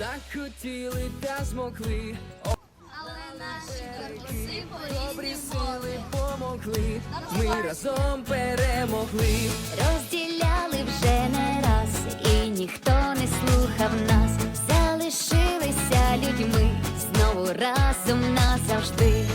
Захотіли та змогли, Але наші корпуси добрі сили помогли, ми разом перемогли. Розділяли вже не раз, і ніхто не слухав нас. Залишилися людьми знову разом назавжди.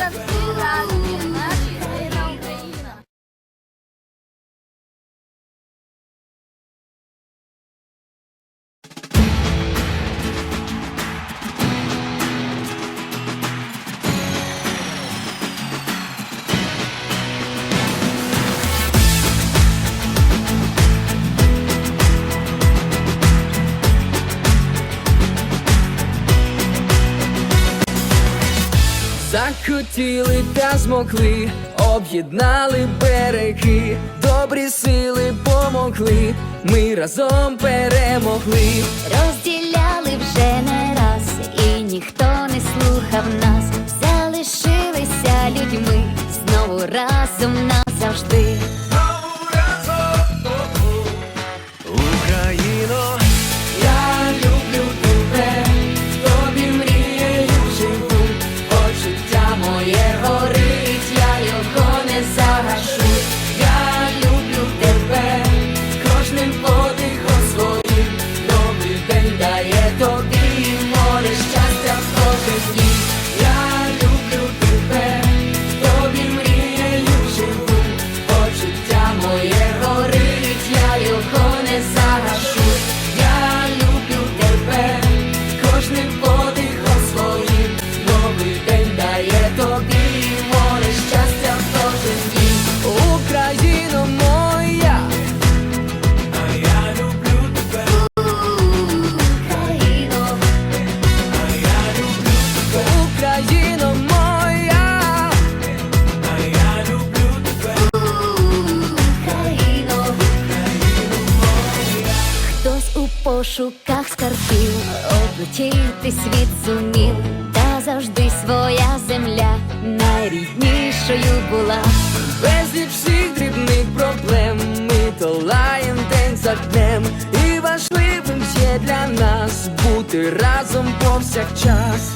Але ми Захотіли та змогли, об'єднали береги, добрі сили помогли, ми разом перемогли. Розділяли вже не раз, і ніхто не слухав нас. Залишилися людьми знову разом назавжди. Пошуках скарбів, облетіти світ зумів, та завжди своя земля найріднішою була. Безліч всіх дрібних проблем ми долаєм день за днем, і важливим є для нас бути разом повсякчас.